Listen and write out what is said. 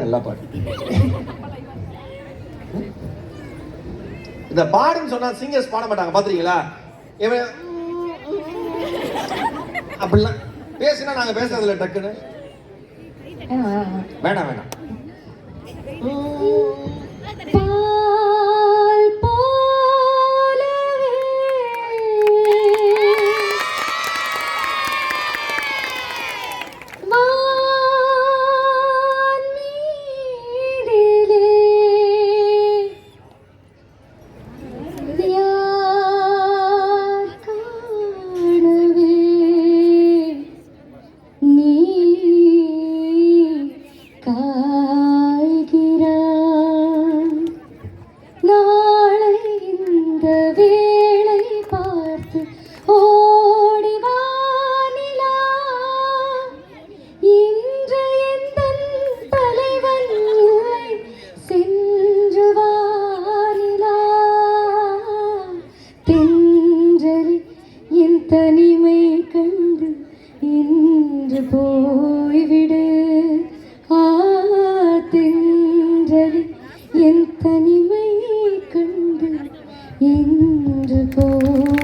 நல்லா பாடு இந்த பாடுன்னு சொன்னா சிங்கர்ஸ் பாட மாட்டாங்க பாத்துறீங்களா? இவன் அப்படிலாம் பேசினா நாங்க பேசுறதுல டக்குன்னு. வேணாம் வேணாம். தென்றலி என் தனிமை கண்டு இன்று போய்விடு. ஆ தென்றலி என் தனிமை கண்டு இன்று போய்